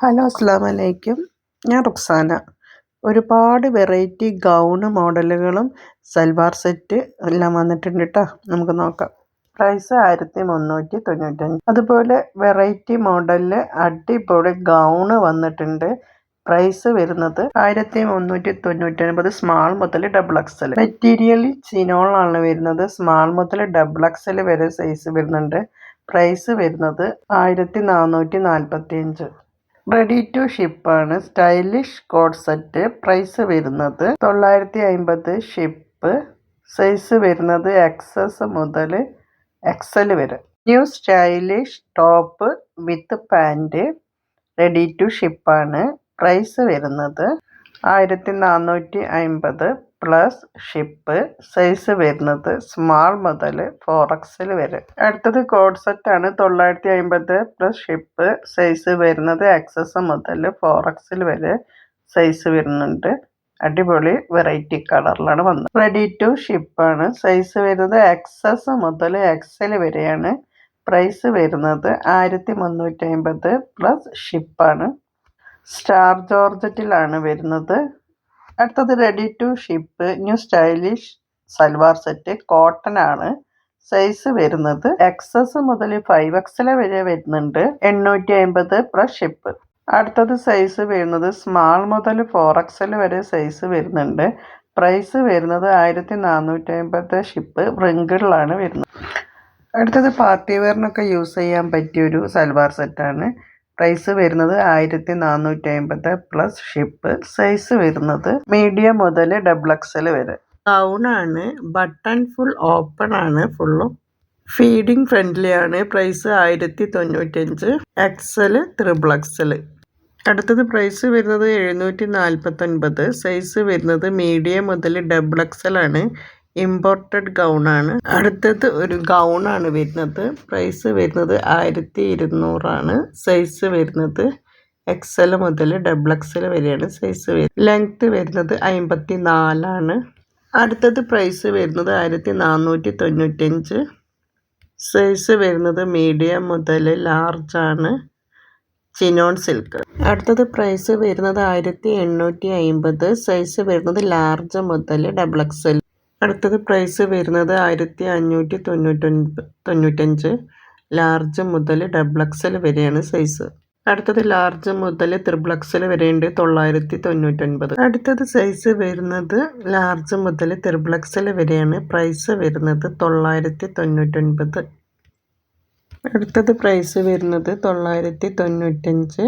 Hello അസ്സാം വലൈക്കും ഞാൻ റുക്സാന. ഒരുപാട് വെറൈറ്റി ഗൗണ് മോഡലുകളും സൽവാർ സെറ്റ് എല്ലാം വന്നിട്ടുണ്ട് കേട്ടോ നമുക്ക് നോക്കാം. പ്രൈസ് ആയിരത്തി മുന്നൂറ്റി തൊണ്ണൂറ്റഞ്ച് അതുപോലെ വെറൈറ്റി മോഡലിൽ അടിപൊളി ഗൗണ് വന്നിട്ടുണ്ട്. പ്രൈസ് വരുന്നത് ആയിരത്തി മുന്നൂറ്റി തൊണ്ണൂറ്റൊൻപത് സ്മാൾ മുതൽ ഡബിൾ എക്സൽ. മെറ്റീരിയൽ ചിനോളാണ് വരുന്നത്. സ്മാൾ മുതൽ ഡബിൾ എക്സൽ വരെ സൈസ് വരുന്നുണ്ട്. പ്രൈസ് വരുന്നത് ആയിരത്തി നാനൂറ്റി നാൽപ്പത്തി അഞ്ച് റെഡി ടു ഷിപ്പാണ് സ്റ്റൈലിഷ് കോഡ് സെറ്റ് പ്രൈസ് വരുന്നത് തൊള്ളായിരത്തി അമ്പത് ഷിപ്പ് സൈസ് വരുന്നത് എക്സസ് മുതൽ എക്സൽ വരെ. New stylish top with pant ready to ഷിപ്പാണ് price വരുന്നത് ആയിരത്തി നാനൂറ്റി അമ്പത് പ്ലസ് ഷിപ്പ് സൈസ് വരുന്നത് സ്മാൾ മുതൽ ഫോർ എക്സിൽ വരെ. അടുത്തത് കോഡ് ആണ്. തൊള്ളായിരത്തി അമ്പത് പ്ലസ് ഷിപ്പ് സൈസ് വരുന്നത് എക്സസ് മുതൽ ഫോർ എക്സിൽ വരെ സൈസ് വരുന്നുണ്ട്. അടിപൊളി വെറൈറ്റി കളറിലാണ് വന്നത്. റെഡി ടു ഷിപ്പാണ് സൈസ് വരുന്നത് എക്സസ് മുതൽ എക്സിൽ വരെയാണ്. പ്രൈസ് വരുന്നത് ആയിരത്തി മുന്നൂറ്റി അമ്പത് പ്ലസ് ഷിപ്പാണ് സ്റ്റാർ ജോർജറ്റിലാണ് വരുന്നത്. അടുത്തത് ready to ship new stylish salwar set cotton ആണ്. സൈസ് വരുന്നത് എക്സസ് മുതൽ ഫൈവ് എക്സൽ വരെ വരുന്നുണ്ട്. എണ്ണൂറ്റി അമ്പത് പ്ലസ് ഷിപ്പ് അടുത്തത് സൈസ് വരുന്നത് സ്മാൾ മുതൽ ഫോർ എക്സൽ വരെ സൈസ് വരുന്നുണ്ട്. പ്രൈസ് വരുന്നത് ആയിരത്തി നാനൂറ്റി അമ്പത് ഷിപ്പ് റിങ്കിളിലാണ് വരുന്നത്. അടുത്തത് പാർട്ടി വെയറിനൊക്കെ യൂസ് ചെയ്യാൻ പറ്റിയൊരു സൽവാർ സെറ്റാണ് പ്രൈസ് വരുന്നത് ആയിരത്തി നാനൂറ്റി അമ്പത് പ്ലസ് ഷിപ്പ് സൈസ് വരുന്നത് മീഡിയം മുതൽ ഡബിൾ എക്സൽ വരെ. ഗൗണാണ് ബട്ടൺ ഫുൾ ഓപ്പൺ ആണ് ഫുള്ളും ഫീഡിങ് ഫ്രണ്ട്ലി ആണ് പ്രൈസ് ആയിരത്തി തൊണ്ണൂറ്റഞ്ച് എക്സൽ ത്രിബിൾ എക്സൽ അടുത്തത് പ്രൈസ് വരുന്നത് എഴുന്നൂറ്റി നാൽപ്പത്തൊൻപത് സൈസ് വരുന്നത് മീഡിയം മുതൽ ഡബിൾ എക്സൽ ആണ്. ഇമ്പോർട്ടഡ് ഗൗണാണ് അടുത്തത് ഒരു ഗൗണാണ് വരുന്നത്. പ്രൈസ് വരുന്നത് ആയിരത്തി ഇരുന്നൂറാണ് സൈസ് വരുന്നത് എക്സൽ മുതൽ ഡബിൾ എക്സൽ വരെയാണ് സൈസ് വരുന്നത്. ലെങ്ത്ത് വരുന്നത് അമ്പത്തി നാലാണ് അടുത്തത് പ്രൈസ് വരുന്നത് ആയിരത്തി നാനൂറ്റി തൊണ്ണൂറ്റഞ്ച് സൈസ് വരുന്നത് മീഡിയം മുതൽ ലാർജ് ആണ്. ചിനോൺ സിൽക്ക് അടുത്തത് പ്രൈസ് വരുന്നത് ആയിരത്തി എണ്ണൂറ്റി അമ്പത് സൈസ് വരുന്നത് ലാർജ് മുതൽ ഡബിൾ എക്സൽ അടുത്തത് പ്രൈസ് വരുന്നത് ആയിരത്തി അഞ്ഞൂറ്റി തൊണ്ണൂറ്റൊൻപത് തൊണ്ണൂറ്റഞ്ച് ലാർജ് മുതൽ ഡബിൾ എക്സൽ വരെയാണ് സൈസ്. അടുത്തത് ലാർജ് മുതൽ ത്രിബിൾ എക്സൽ വരെയുണ്ട് തൊള്ളായിരത്തി തൊണ്ണൂറ്റൊൻപത് അടുത്തത് സൈസ് വരുന്നത് ലാർജ് മുതൽ ത്രിബിൾ എക്സൽ വരെയാണ് പ്രൈസ് വരുന്നത് തൊള്ളായിരത്തി തൊണ്ണൂറ്റൊൻപത് അടുത്തത് പ്രൈസ് വരുന്നത് തൊള്ളായിരത്തി തൊണ്ണൂറ്റഞ്ച്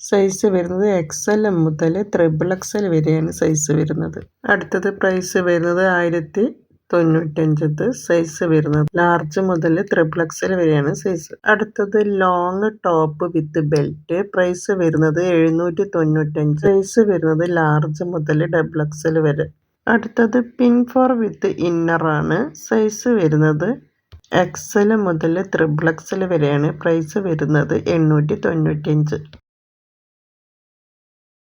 സൈസ് വരുന്നത് എക്സ് എൽ മുതൽ ത്രിബിൾ എക്സ് എൽ വരെയാണ് സൈസ് വരുന്നത്. അടുത്തത് പ്രൈസ് വരുന്നത് ആയിരത്തി തൊണ്ണൂറ്റഞ്ചത് സൈസ് വരുന്നത്. ലാർജ് മുതൽ ത്രിബിൾ എക്സൽ വരെയാണ് സൈസ് അടുത്തത് long top with belt price വരുന്നത് എഴുന്നൂറ്റി തൊണ്ണൂറ്റഞ്ച് സൈസ് വരുന്നത് ലാർജ് മുതൽ ഡബിൾ എക്സൽ വരെ. അടുത്തത് പിൻ ഫോർ വിത്ത് ഇന്നർ ആണ് സൈസ് വരുന്നത് എക്സൽ മുതൽ ത്രിബിൾ എക്സൽ വരെയാണ് പ്രൈസ് വരുന്നത് എണ്ണൂറ്റി തൊണ്ണൂറ്റഞ്ച്